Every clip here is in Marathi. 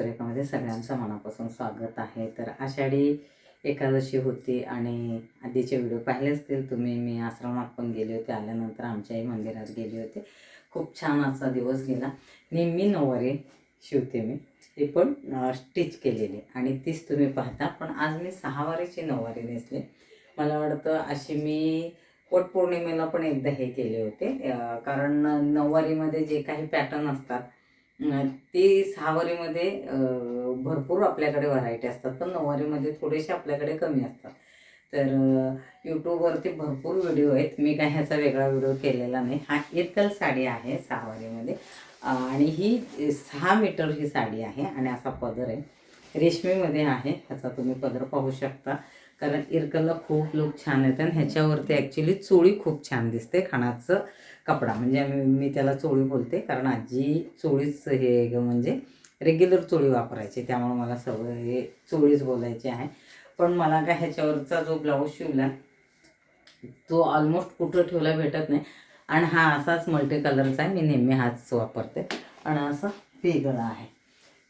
करते सुरेखामध्ये सगळ्यांचं मनापासून स्वागत आहे. तर आषाढी एकादशी होती आणि आधीचे व्हिडिओ पाहिले असतील तुम्ही. मी आश्रमात पण गेले होते. आल्यानंतर आमच्याही मंदिरात गेले होते. खूप छान असा दिवस गेला. नेहमी नऊवारी शिवते मी. ती पण स्टिच केलेली. आणि तीच तुम्ही पाहता. पण आज मी सहावारीची नऊवारी नेसले. मला वाटतं अशी मी वटपौर्णिमेला पण एकदा हे केले होते. कारण नऊवारीमध्ये जे काही पॅटर्न असतात ते सहावारीमध्ये भरपूर आपल्याकडे व्हरायटी असतात पण नऊवारीमध्ये थोडेसे आपल्याकडे कमी असतात. तर यूट्यूबवरती भरपूर व्हिडिओ आहेत. मी काय ह्याचा वेगळा व्हिडिओ केलेला नाही. हा एकल साडी आहे सहावारीमध्ये. आणि ही सहा मीटर ही साडी आहे आणि असा पदर आहे. रेशमीमध्ये आहे. ह्याचा तुम्ही पदर पाहू शकता. कारण इरकलला खूप लोक छान येतात आणि ह्याच्यावरती ॲक्च्युली चोळी खूप छान दिसते खाणाचं कपडा. म्हणजे आम्ही मी त्याला चोळी बोलते कारण आजी चोळीच हे म्हणजे रेग्युलर चोळी वापरायची. त्यामुळे मला सवय हे चोळीच बोलायची आहे. पण मला काय ह्याच्यावरचा जो ब्लाऊज शिवला तो ऑलमोस्ट कुठं ठेवला भेटत नाही. आणि हा असाच मल्टी कलरचा आहे. मी नेहमी हाच वापरते. आणि असं वेगळं आहे.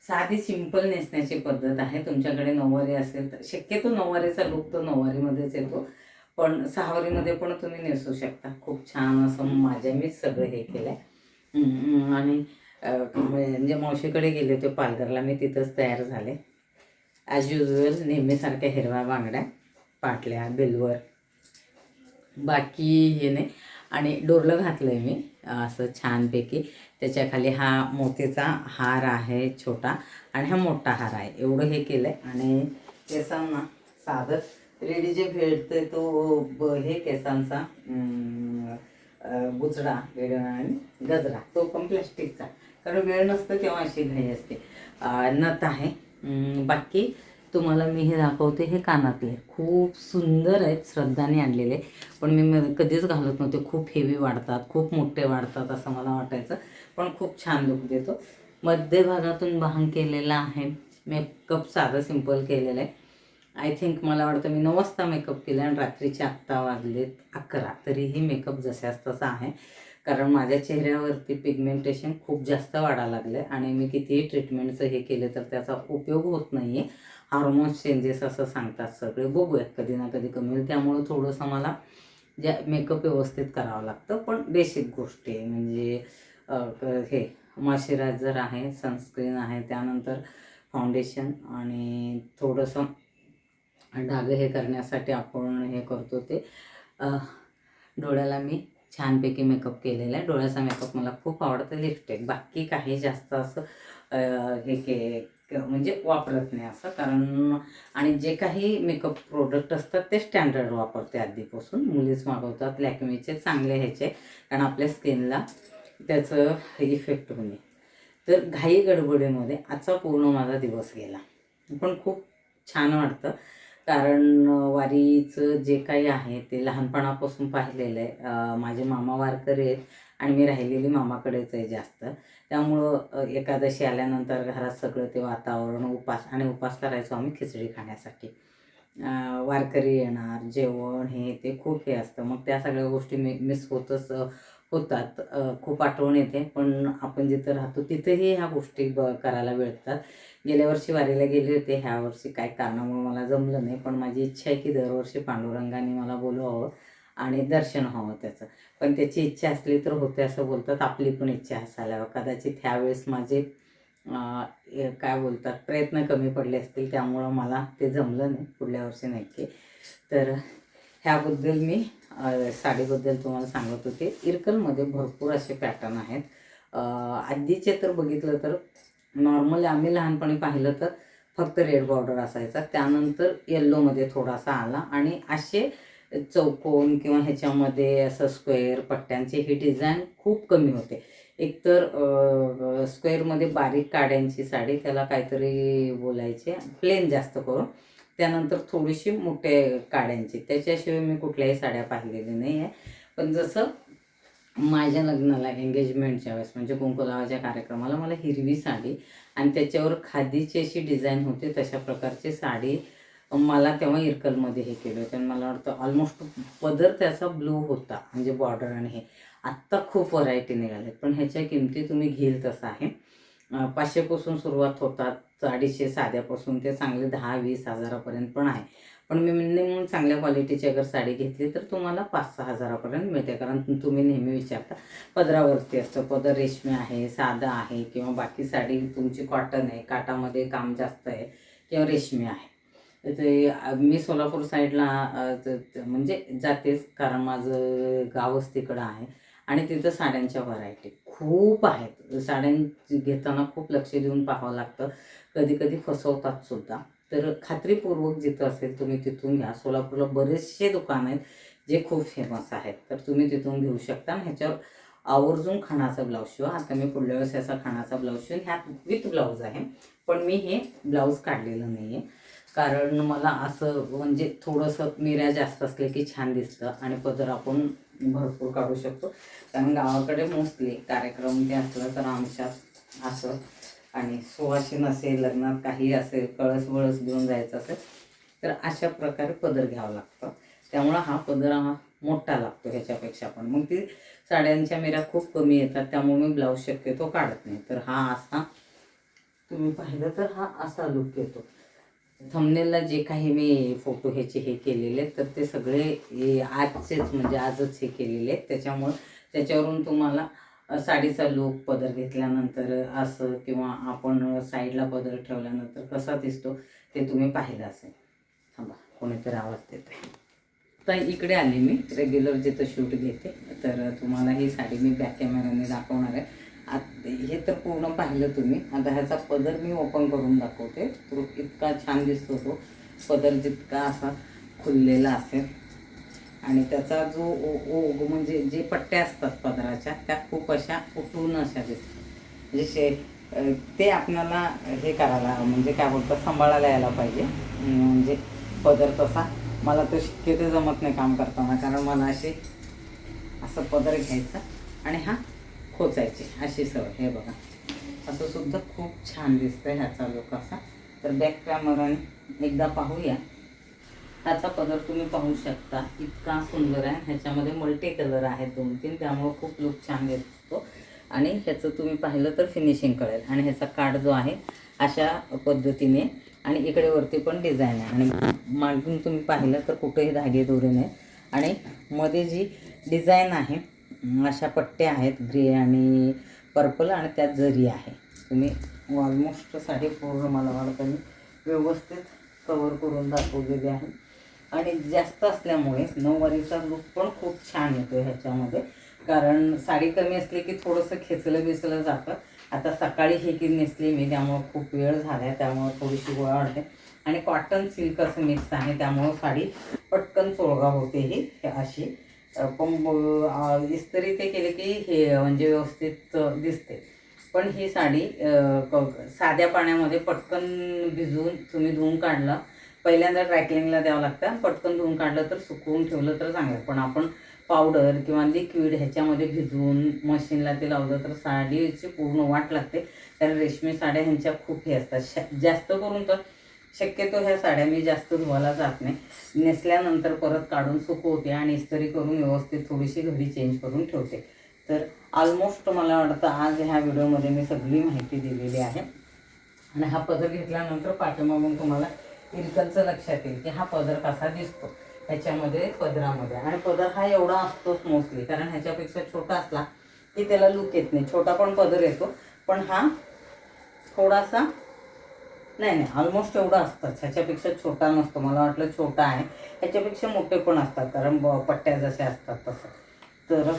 साधी सिंपल नेसण्याची पद्धत आहे. तुमच्याकडे नऊवारी असेल तर शक्यतो नऊवारीचा लुक तो नऊवारीमध्येच येतो. पण सहावारीमध्ये पण तुम्ही नेसू शकता. खूप छान असं माझ्या मीच सगळं हे केलं आहे आणि म्हणजे मावशीकडे गेले होते पालघरला मी तिथंच तयार झाले. ॲज युजल नेहमीसारख्या हिरव्या बांगड्या पाटल्या बेलवर. बाकी हे नाही. आणि डोरलं घातलं आहे मी असं छानपैकी. त्याच्याखाली हा मोतीचा हार आहे छोटा आणि हा मोठा हार आहे. एवढं हे केलं आहे आणि केसांना साधं रेडी जे भेटते तो ब हे केसांचा अं, बुचडा वेळ आणि गजरा. तो पण प्लॅस्टिकचा कारण वेळ नसतं तेव्हा अशी घाई असते. नथ आहे. बाकी तुम्हाला मी हे दाखवते हे कानातले. खूप सुंदर आहेत श्रद्धाने आणलेले. पण मी म- कधीच घालत नव्हते. खूप हेवी वाढतात खूप मोठे वाढतात असं मला वाटायचं. पण खूप छान लुक देतो. मध्यभागातून भांग केलेला आहे. मेकअप साधं सिंपल केलेलं आहे. आय थिंक मला वाटतं मी नऊ वाजता मेकअप केला आणि रात्रीचे आत्ता वाजलेत अकरा. तरीही मेकअप जशाच तसा आहे. कारण माझ्या चेहऱ्यावरती पिगमेंटेशन खूप जास्त वाढायला लागलं आहे आणि मी कितीही ट्रीटमेंटचं हे केलं तर त्याचा उपयोग होत नाही आहे हार्मोन्स चेंजेस असं सांगतात सगळे. बघूयात कधी ना कधी कमी होईल. त्यामुळं थोडंसं मला ज्या मेकअप व्यवस्थित करावं लागतं. पण बेसिक गोष्टी आहे. म्हणजे हे मॉइश्चरायझर आहे सनस्क्रीन आहे. त्यानंतर फाउंडेशन आणि थोडंसं डाग हे करण्यासाठी आपण हे करतो ते. डोळ्याला मी छानपैकी मेकअप केलेला आहे. डोळ्याचा मेकअप मला खूप आवडतं. लिपस्टिक बाकी काही जास्त असं हे के म्हणजे वापरत नाही असं. कारण आणि जे काही मेकअप प्रोडक्ट असतात ते स्टँडर्ड वापरते आधीपासून. मुलीच मागवतात लॅक्मेचे चांगले ह्याचे. कारण आपल्या स्किनला त्याचं इफेक्ट होणे. तर घाई गडबडीमध्ये आजचा पूर्ण माझा दिवस गेला. पण खूप छान वाटतं. कारण वारीचं जे काही आहे ते लहानपणापासून पाहिलेलं आहे. माझे मामा वारकरी आहेत. आणि मी राहिलेली मामाकडेच आहे जास्त. त्यामुळं एकादशी आल्यानंतर घरात सगळं ते वातावरण उपास आणि उपास करायचो आम्ही खिचडी खाण्यासाठी. वारकरी येणार जेवण हे ते खूप हे असतं. मग त्या सगळ्या गोष्टी मी मिस होतच होतात. खूप आठवण येते. पण आपण जिथं राहतो तिथेही ह्या गोष्टी ब करायला मिळतात. गेल्या वर्षी वारीला गेले होते. ह्या वर्षी काय कारणामुळे मला जमलं नाही. पण माझी इच्छा आहे की दरवर्षी पांडुरंगाने मला बोलवावं आणि दर्शन व्हावं त्याचं. पण त्याची इच्छा असली तर होते असं बोलतात. आपली पण इच्छा असायला हवं. कदाचित ह्यावेळेस माझे काय बोलतात प्रयत्न कमी पडले असतील त्यामुळं मला ते जमलं नाही पुढल्या वर्षी नक्की. तर ह्याबद्दल मी साडीबद्दल तुम्हाला सांगत होते. इरकलमध्ये भरपूर असे पॅटर्न आहेत. आधीचे तर बघितलं तर नॉर्मली आम्ही लहानपणी पाहिलं तर फक्त रेड बॉर्डर असायचा. त्यानंतर येल्लोमध्ये थोडासा आला आणि असे चौकोन किंवा ह्याच्यामध्ये असं स्क्वेअर पट्ट्यांचे हे डिझाईन खूप कमी होते. एकतर स्क्वेअरमध्ये बारीक काड्यांची साडी त्याला काहीतरी बोलायचे प्लेन जास्त करून. त्यानंतर थोडीशी मोठे काड्यांची. त्याच्याशिवाय मी कुठल्याही साड्या पाहिलेल्या नाही आहे पण जसं माझ्या लग्नाला एंगेजमेंटच्या वेळेस म्हणजे कुंकुलावाच्या कार्यक्रमाला मला हिरवी साडी आणि त्याच्यावर खादीची अशी डिझाईन होती तशा प्रकारची साडी मला तेव्हा इरकलमध्ये हे केलं होतं मला वाटतं ऑलमोस्ट पदर त्याचा ब्लू होता म्हणजे बॉर्डर आणि हे. आत्ता खूप व्हरायटी निघाल्यात पण ह्याच्या किमती तुम्ही घेईल तसं आहे. पाचशेपासून सुरुवात होतात अडीचशे साध्यापासून ते चांगले दहा वीस हजारापर्यंत पण आहे. पण मी मिनिमम चांगल्या क्वालिटीची अगर साडी घेतली तर तुम्हाला पाच सहा हजारापर्यंत मिळते कारण तुम्ही नेहमी विचारता पदरावरती असतं पदर रेशमी आहे साधं आहे किंवा बाकी साडी तुमची कॉटन आहे काटामध्ये काम जास्त आहे किंवा रेशमी आहे. ते मी सोलापूर साईडला म्हणजे जातेच कारण माझं गावच तिकडं आहे. आणि तिथं साड्यांच्या व्हरायटी खूप आहेत. साड्यां घेताना खूप लक्ष देऊन पाहावं लागतं. कधी कधी फसवतात सुद्धा. तर खात्रीपूर्वक जिथं असेल तुम्ही तिथून घ्या. सोलापूरला बरेचसे दुकान आहेत जे खूप फेमस आहेत. तर तुम्ही तिथून घेऊ शकता. आणि ह्याच्यावर आवर्जून खाणाचा ब्लाऊज शिवा. आता मी पुढल्या वेळेस याचा खाणाचा ब्लाऊज शिवून. ह्यात विथ ब्लाऊज आहे. पण मी हे ब्लाऊज काढलेलं नाही आहे कारण मला असं म्हणजे थोडंसं मिऱ्या जास्त असले की छान दिसतं आणि पदर आपण भरपूर काढू शकतो. कारण गावाकडे मोस्टली कार्यक्रम ते असलं तर आमच्यात असं. आणि सुवासीन असेल लग्नात काही असेल कळस वळस घेऊन जायचं असेल तर अशा प्रकारे पदर घ्यावा लागतं. त्यामुळं हा पदर हा मोठा लागतो ह्याच्यापेक्षा पण. मग ती साड्यांच्या मिऱ्या खूप कमी येतात त्यामुळे मी ब्लाऊज शक्यतो काढत नाही. तर हा असा तुम्ही पाहिलं तर हा असा लुक येतो. थंबनेलला जे काही मी फोटो ह्याचे हे केलेले आहेत तर ते सगळे आजचेच म्हणजे आजच हे केलेले आहेत. त्याच्यामुळं त्याच्यावरून तुम्हाला साडीचा लूक पदर घेतल्यानंतर असं किंवा आपण साईडला पदर ठेवल्यानंतर कसा दिसतो ते तुम्ही पाहिलं असेल. थांबा कोणीतरी आवाज देत आहे तर इकडे आले मी. रेग्युलर जिथं शूट घेते तर तुम्हाला ही साडी मी बॅक कॅमेराने दाखवणार आहे. आत हे तर पूर्ण पाहिलं तुम्ही. आता ह्याचा पदर मी ओपन करून दाखवते. तो इतका छान दिसतो तो. पदर जितका असा खुललेला असेल. आणि त्याचा जो ओ ओ म्हणजे जे पट्ट्या असतात पदराच्या त्या खूप अशा उठून अशा दिसतात. म्हणजे शे ते आपल्याला हे करायला म्हणजे काय बोलतात? सांभाळायला यायला पाहिजे. म्हणजे पदर तसा. मला तो शक्यतो जमत नाही काम करताना. कारण मला असे असं पदर घ्यायचा. आणि हा खोचायचे अशी सवय हे बघा. असं सुद्धा खूप छान दिसतं ह्याचा लुक असा. तर बॅक कॅमेराने एकदा पाहूया. ह्याचा कलर तुम्ही पाहू शकता. इतका सुंदर आहे. ह्याच्यामध्ये मल्टी कलर आहेत दोन तीन त्यामुळं खूप लुक छान दिसतो. आणि ह्याचं तुम्ही पाहिलं तर फिनिशिंग कळेल. आणि ह्याचा कार्ड जो आहे अशा पद्धतीने. आणि इकडे वरती पण डिझाईन आहे. आणि मागून तुम्ही पाहिलं तर कुठेही धागे दोरे नाही आणि मध्ये जी डिझाईन आहे अशा पट्ट्या आहेत ग्रे आणि पर्पल आणि त्यात जरी आहे. तुम्ही ऑलमोस्ट साडी पूर्ण मला वाटतं मी व्यवस्थित कवर करून दाखवलेली आहे. आणि जास्त असल्यामुळे नऊवारीचा लुक पण खूप छान येतो ह्याच्यामध्ये. कारण साडी कमी असली की थोडंसं खेचलं बिचलं जातं. आता सकाळी हे की नेसली मी त्यामुळं खूप वेळ झाला आहे त्यामुळं थोडीशी गोळा वाढते. आणि कॉटन सिल्क असं मिक्स आहे त्यामुळं साडी पटकन चोळगा होते ही अशी. पण इस्त्री ते केले की हे म्हणजे व्यवस्थित दिसते. पण ही साडी साध्या पाण्यामध्ये पटकन भिजवून तुम्ही धुवून काढलं. पहिल्यांदा ट्रॅकिंगला द्यावं लागतं पटकन धुवून काढलं तर सुकवून ठेवलं तर चांगलं. पण आपण पावडर किंवा लिक्विड ह्याच्यामध्ये भिजवून मशीनला ते लावलं तर साडीची पूर्ण वाट लागते. कारण रेशमी साड्या ह्यांच्या खूप हे असतात. श जास्त करून तर शक्यतो ह्या साड्या मी जास्त धुवायला जात नाही. नेसल्यानंतर परत काढून सुकवते आणि इस्त्री करून व्यवस्थित थोडीशी घडी चेंज करून ठेवते. तर ऑलमोस्ट मला वाटतं आज ह्या व्हिडिओमध्ये मी सगळी माहिती दिलेली आहे. आणि हा पदर घेतल्यानंतर पाठीमागून तुम्हाला इरकलचं लक्षात येईल की हा पदर कसा दिसतो ह्याच्यामध्ये पदरामध्ये. आणि पदर हा एवढा असतोच मोस्टली कारण ह्याच्यापेक्षा छोटा असला की त्याला लुक येत नाही. छोटा पण पदर येतो. पण हा थोडासा नाही नाही. ऑलमोस्ट एवढं असतात ह्याच्यापेक्षा छोटा नसतो. मला वाटलं छोटा आहे. ह्याच्यापेक्षा मोठे पण असतात. कारण ब पट्ट्या जशा असतात तसं. तर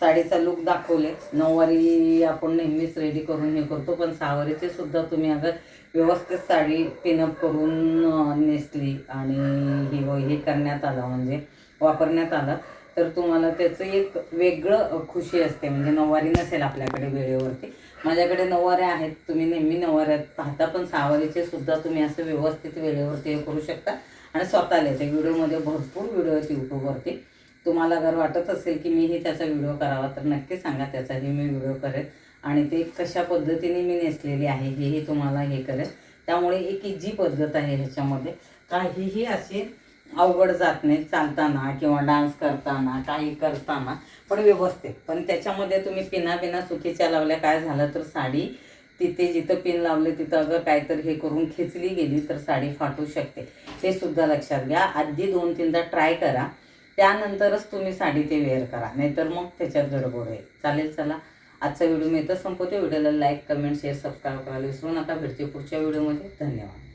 साडीचा लुक दाखवले. नऊवारी आपण नेहमीच रेडी करून हे करतो. पण सहावारीचे सुद्धा तुम्ही अगर व्यवस्थित साडी पिनअप करून नेसली आणि हे हे करण्यात आलं म्हणजे वापरण्यात आलं तर तुम्हाला त्याचं एक वेगळं खुशी असते. म्हणजे नऊवारी नसेल आपल्याकडे वेळेवरती. माझ्याकडे नऊवाऱ्या आहेत तुम्ही नेहमी नऊवाऱ्यात पाहता पण सहावारीचे सुद्धा तुम्ही असं व्यवस्थित वेळेवरती हे करू शकता आणि स्वतःला येते. व्हिडिओमध्ये भरपूर व्हिडिओ आहेत यूट्यूबवरती तुम्हाला जर वाटत असेल की मीही त्याचा व्हिडिओ करावा तर नक्की सांगा त्याचाही मी व्हिडिओ करेन. आणि ते कशा पद्धतीने मी नेसलेली आहे हेही तुम्हाला हे करेल त्यामुळे एक जी पद्धत आहे ह्याच्यामध्ये. काहीही असे अवघड जात नाही चालताना किंवा डान्स करताना काही करताना पण व्यवस्थित. पण त्याच्यामध्ये तुम्ही पिना बिना चुकीच्या लावल्या काय झालं तर साडी तिथे जिथं पिन लावले तिथं अगं काहीतरी हे करून खेचली गेली तर साडी फाटू शकते. ते सुद्धा लक्षात घ्या. आधी दोन तीनदा ट्राय करा. त्यानंतरच तुम्ही साडी ते वेअर करा. नाहीतर मग त्याच्यात गडबड होईल. चालेल चला. आजचा व्हिडिओ मी इथं संपवते. व्हिडिओला लाईक कमेंट शेअर सबस्क्राईब करायला विसरू नका. भेटते पुढच्या व्हिडिओमध्ये. धन्यवाद.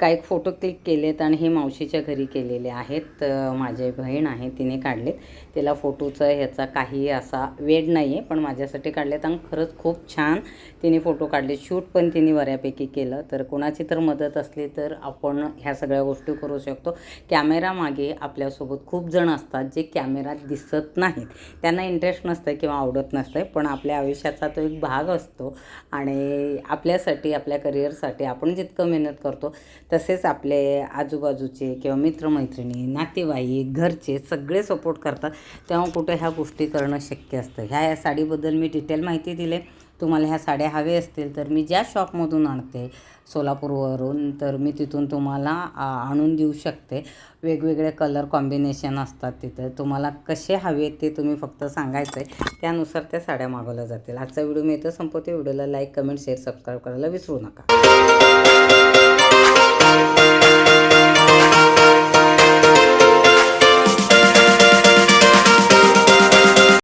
काही फोटो क्लिक केलेत आणि हे मावशीच्या घरी केलेले आहेत माझे बहीण आहे तिने काढलेत. तिला फोटोचं ह्याचा काही असा वेड नाही आहे पण माझ्यासाठी काढलेत आणि खरंच खूप छान तिने फोटो काढले शूट पण तिने बऱ्यापैकी केलं. तर कोणाची तर मदत असली तर आपण ह्या सगळ्या गोष्टी करू शकतो. कॅमेरामागे आपल्यासोबत खूप जण असतात जे कॅमेरात दिसत नाहीत. त्यांना इंटरेस्ट नसतं किंवा आवडत नसतं पण आपल्या आयुष्याचा तो एक भाग असतो. आणि आपल्यासाठी आपल्या करिअरसाठी आपण जितकं मेहनत करतो तसेच आपले आजूबाजूचे किंवा मित्रमैत्रिणी नातेवाईक घरचे सगळे सपोर्ट करतात. तेव्हा कुठे ह्या गोष्टी करणं शक्य असतं. ह्या या साडीबद्दल मी डिटेल माहिती दिले तुम्हाला ह्या साड्या हवे असतील तर मी ज्या शॉपमधून आणते सोलापूरवरून तर मी तिथून तुम्हाला आणून देऊ शकते. वेगवेगळे कलर कॉम्बिनेशन असतात तिथं. तुम्हाला कसे हवे ते तुम्ही फक्त सांगायचं आहे त्यानुसार त्या साड्या मागवल्या जातील. आजचा व्हिडिओ मी इथं संपवते. व्हिडिओला लाईक कमेंट शेअर सबस्क्राईब करायला विसरू नका.